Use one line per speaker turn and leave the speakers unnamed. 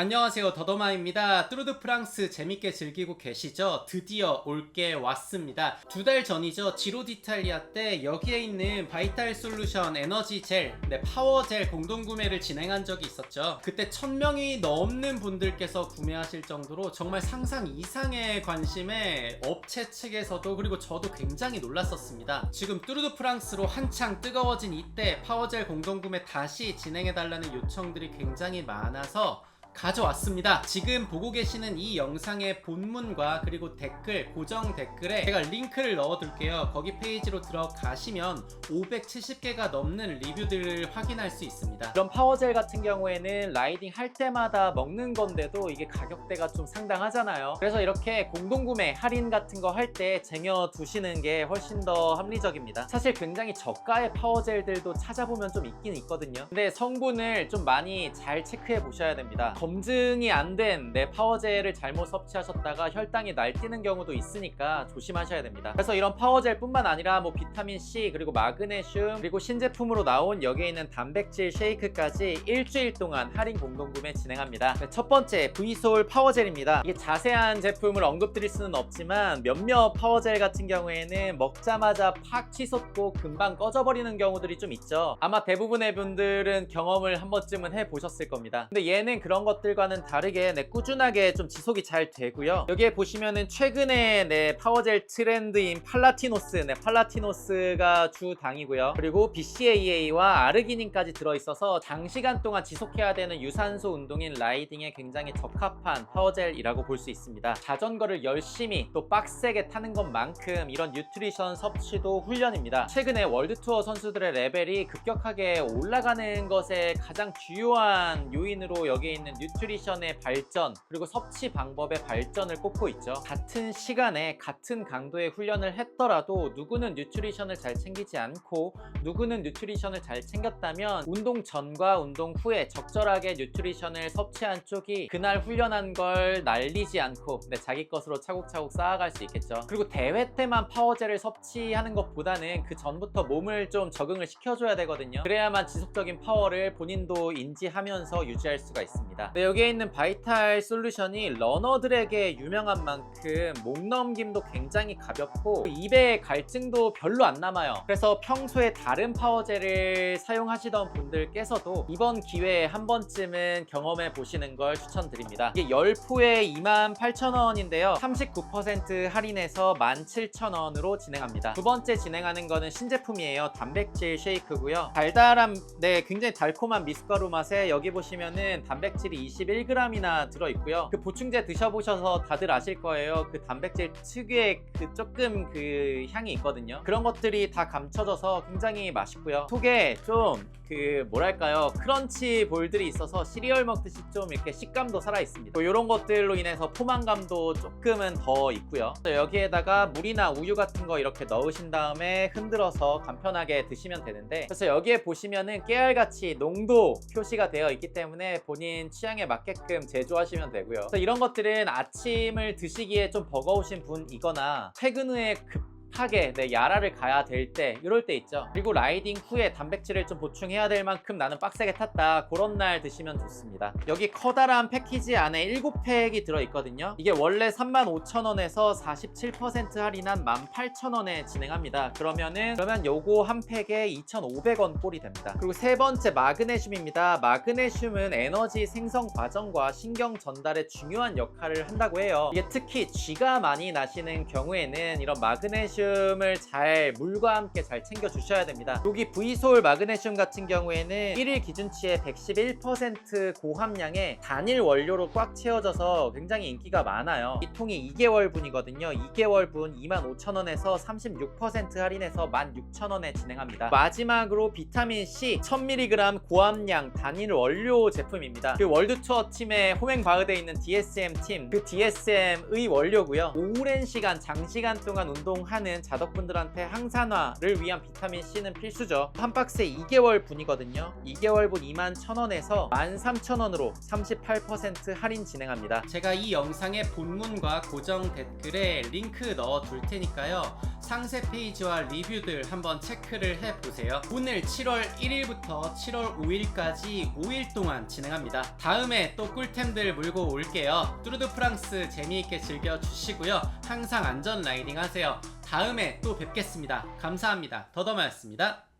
안녕하세요. 더더마입니다. 뚜르드 프랑스 재밌게 즐기고 계시죠? 드디어 올게 왔습니다. 두 달 전이죠. 지로 디탈리아 때 여기에 있는 바이탈 솔루션 에너지 젤 네, 파워 젤 공동 구매를 진행한 적이 있었죠. 그때 1000명이 넘는 분들께서 구매하실 정도로 정말 상상 이상의 관심에 업체 측에서도 그리고 저도 굉장히 놀랐었습니다. 지금 뚜르드 프랑스로 한창 뜨거워진 이때 파워 젤 공동 구매 다시 진행해 달라는 요청들이 굉장히 많아서 가져왔습니다. 지금 보고 계시는 이 영상의 본문과 그리고 댓글, 고정 댓글에 제가 링크를 넣어둘게요. 거기 페이지로 들어가시면 570개가 넘는 리뷰들을 확인할 수 있습니다.
이런 파워젤 같은 경우에는 라이딩 할 때마다 먹는 건데도 이게 가격대가 좀 상당하잖아요. 그래서 이렇게 공동구매 할인 같은 거 할 때 쟁여 두시는 게 훨씬 더 합리적입니다. 사실 굉장히 저가의 파워젤들도 찾아보면 좀 있긴 있거든요. 근데 성분을 좀 많이 잘 체크해 보셔야 됩니다. 검증이 안 된 내 파워젤을 잘못 섭취하셨다가 혈당이 날뛰는 경우도 있으니까 조심하셔야 됩니다. 그래서 이런 파워젤뿐만 아니라 뭐 비타민 C 그리고 마그네슘 그리고 신제품으로 나온 여기에 있는 단백질 쉐이크까지 일주일 동안 할인 공동구매 진행합니다. 네, 첫 번째 V솔 파워젤입니다. 이게 자세한 제품을 언급드릴 수는 없지만 몇몇 파워젤 같은 경우에는 먹자마자 팍 치솟고 금방 꺼져버리는 경우들이 좀 있죠. 아마 대부분의 분들은 경험을 한 번쯤은 해보셨을 겁니다. 근데 얘는 그런 것들과는 다르게 네, 꾸준하게 좀 지속이 잘 되고요. 여기에 보시면은 최근에 네, 파워젤 트렌드인 팔라티노스, 네, 팔라티노스가 주 당이고요. 그리고 BCAA와 아르기닌까지 들어있어서 장시간 동안 지속해야 되는 유산소 운동인 라이딩에 굉장히 적합한 파워젤이라고 볼 수 있습니다. 자전거를 열심히 또 빡세게 타는 것만큼 이런 뉴트리션 섭취도 훈련입니다. 최근에 월드투어 선수들의 레벨이 급격하게 올라가는 것에 가장 주요한 요인으로 여기에 있는 뉴트리션의 발전 그리고 섭취 방법의 발전을 꼽고 있죠. 같은 시간에 같은 강도의 훈련을 했더라도 누구는 뉴트리션을 잘 챙기지 않고 누구는 뉴트리션을 잘 챙겼다면 운동 전과 운동 후에 적절하게 뉴트리션을 섭취한 쪽이 그날 훈련한 걸 날리지 않고 네, 자기 것으로 차곡차곡 쌓아갈 수 있겠죠. 그리고 대회 때만 파워젤을 섭취하는 것보다는 그 전부터 몸을 좀 적응을 시켜줘야 되거든요. 그래야만 지속적인 파워를 본인도 인지하면서 유지할 수가 있습니다. 네, 여기에 있는 바이탈 솔루션이 러너들에게 유명한 만큼 목 넘김도 굉장히 가볍고 입에 갈증도 별로 안 남아요. 그래서 평소에 다른 파워젤을 사용하시던 분들께서도 이번 기회에 한 번쯤은 경험해 보시는 걸 추천드립니다. 이게 10포에 28,000원인데요. 39% 할인해서 17,000원으로 진행합니다. 두 번째 진행하는 거는 신제품이에요. 단백질 쉐이크고요. 달달한, 네, 굉장히 달콤한 미숫가루 맛에 여기 보시면은 단백질이 21g이나 들어있고요. 그 보충제 드셔보셔서 다들 아실 거예요. 그 단백질 특유의 그 조금 그 향이 있거든요. 그런 것들이 다 감춰져서 굉장히 맛있고요. 속에 좀 그 뭐랄까요 크런치 볼들이 있어서 시리얼 먹듯이 좀 이렇게 식감도 살아 있습니다. 또 이런 것들로 인해서 포만감도 조금은 더 있고요. 또 여기에다가 물이나 우유 같은 거 이렇게 넣으신 다음에 흔들어서 간편하게 드시면 되는데 그래서 여기에 보시면은 깨알같이 농도 표시가 되어 있기 때문에 본인 취향 에 맞게끔 제조하시면 되고요. 그래서 이런 것들은 아침을 드시기에 좀 버거우신 분이거나 퇴근 후에 급 하게 네, 야라를 가야 될 때 이럴 때 있죠. 그리고 라이딩 후에 단백질을 좀 보충해야 될 만큼 나는 빡세게 탔다. 그런 날 드시면 좋습니다. 여기 커다란 패키지 안에 7팩이 들어있거든요. 이게 원래 35,000원에서 47% 할인한 18,000원에 진행합니다. 그러면은 그러면 요거 한 팩에 2,500원 꼴이 됩니다. 그리고 세 번째 마그네슘입니다. 마그네슘은 에너지 생성 과정과 신경 전달에 중요한 역할을 한다고 해요. 이게 특히 쥐가 많이 나시는 경우에는 이런 마그네슘 마그네슘을 잘 물과 함께 잘 챙겨 주셔야 됩니다. 여기 V솔 마그네슘 같은 경우에는 1일 기준치의 111% 고함량의 단일 원료로 꽉 채워져서 굉장히 인기가 많아요. 이 통이 2개월 분이거든요. 2개월 분 25,000원에서 36% 할인해서 16,000원에 진행합니다. 마지막으로 비타민 C 1000mg 고함량 단일 원료 제품입니다. 그 월드 투어 팀에 호행 바흐에 있는 DSM 팀, 그 DSM의 원료고요. 오랜 시간 장시간 동안 운동하는 하는 자덕분들한테 항산화를 위한 비타민 C는 필수죠. 한 박스에 2개월 분이거든요. 2개월 분 21,000원에서 13,000원으로 38% 할인 진행합니다.
제가 이 영상의 본문과 고정 댓글에 링크 넣어 둘 테니까요. 상세 페이지와 리뷰들 한번 체크를 해보세요. 오늘 7월 1일부터 7월 5일까지 5일 동안 진행합니다. 다음에 또 꿀템들 물고 올게요. 뚜르드 프랑스 재미있게 즐겨주시고요. 항상 안전 라이딩 하세요. 다음에 또 뵙겠습니다. 감사합니다. 더더마였습니다.